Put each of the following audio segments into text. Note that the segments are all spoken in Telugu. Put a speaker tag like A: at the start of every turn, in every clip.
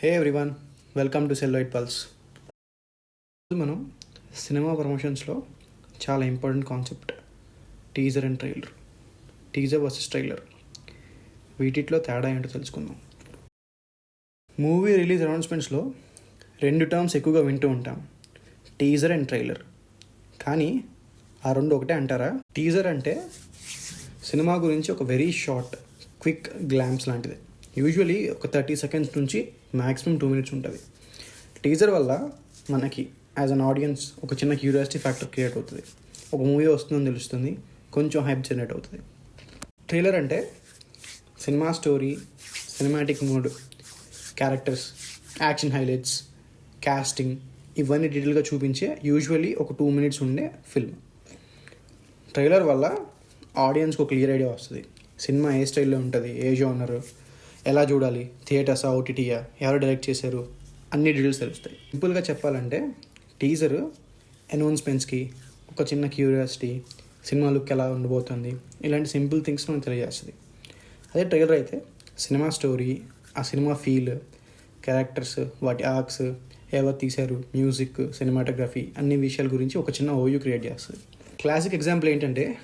A: Hey everyone welcome to celluloid pulse మనం సినిమా ప్రమోషన్స్లో చాలా important concept teaser and trailer teaser versus trailer వీటిలో తేడా ఏంటో తెలుసుకుందాం. మూవీ రిలీజ్ అనౌన్స్మెంట్స్లో రెండు టర్మ్స్ ఎక్కువగా వింటూ ఉంటాం. టీజర్ అండ్ ట్రైలర్ కానీ ఆ రెండు ఒకటే అంటారా? టీజర్ అంటే సినిమా గురించి ఒక వెరీ షార్ట్ క్విక్ గ్లామ్స్ లాంటిది. యూజువలీ ఒక థర్టీ సెకండ్స్ నుంచి మ్యాక్సిమం టూ మినిట్స్ ఉంటుంది. టీజర్ వల్ల మనకి యాజ్ అన్ ఆడియన్స్ ఒక చిన్న క్యూరియాసిటీ ఫ్యాక్టర్ క్రియేట్ అవుతుంది. ఒక మూవీ వస్తుందని తెలుస్తుంది కొంచెం హైప్ జనరేట్ అవుతుంది. ట్రైలర్ అంటే cinema story cinematic mood characters action highlights casting ఇవన్నీ డీటెయిల్గా చూపించే యూజువల్లీ ఒక టూ మినిట్స్ ఉండే ఫిల్మ్ ట్రైలర్ వల్ల ఆడియన్స్కి ఒక క్లియర్ ఐడియా వస్తుంది. సినిమా ఏ స్టైల్లో ఉంటుంది ఏ జోనర్ ఎలా చూడాలి? థియేటర్సా ఓటీటీయా ఎవరు డైరెక్ట్ చేశారు? అన్ని డీటెయిల్స్ తెలుస్తాయి. సింపుల్గా చెప్పాలంటే టీజర్ అనౌన్స్మెంట్స్కి ఒక చిన్న క్యూరియాసిటీ సినిమా లుక్ ఎలా ఉండబోతుంది ఇలాంటి సింపుల్ థింగ్స్ మనం తెలియజేస్తుంది. అదే ట్రైలర్ అయితే సినిమా స్టోరీ ఆ సినిమా ఫీల్ క్యారెక్టర్స్ వాటి ఆర్క్స్ ఎవరు తీశారు మ్యూజిక్ సినిమాటోగ్రఫీ అన్ని విషయాల గురించి ఒక చిన్న ఓయూ క్రియేట్ చేస్తుంది. క్లాసిక్ ఎగ్జాంపుల్ ఏంటంటే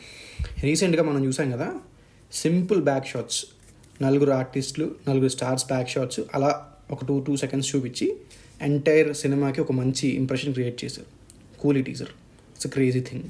A: రీసెంట్గా మనం చూసాం కదా సింపుల్ బ్యాక్ షాట్స్. నలుగురు ఆర్టిస్టులు నలుగురు స్టార్స్ బ్యాక్ షాట్స్ అలా ఒక టూ టూ సెకండ్స్ చూపించి ఎంటైర్ సినిమాకి ఒక మంచి ఇంప్రెషన్ క్రియేట్ చేశారు. కూలీ టీజర్ ఇట్స్ క్రేజీ థింగ్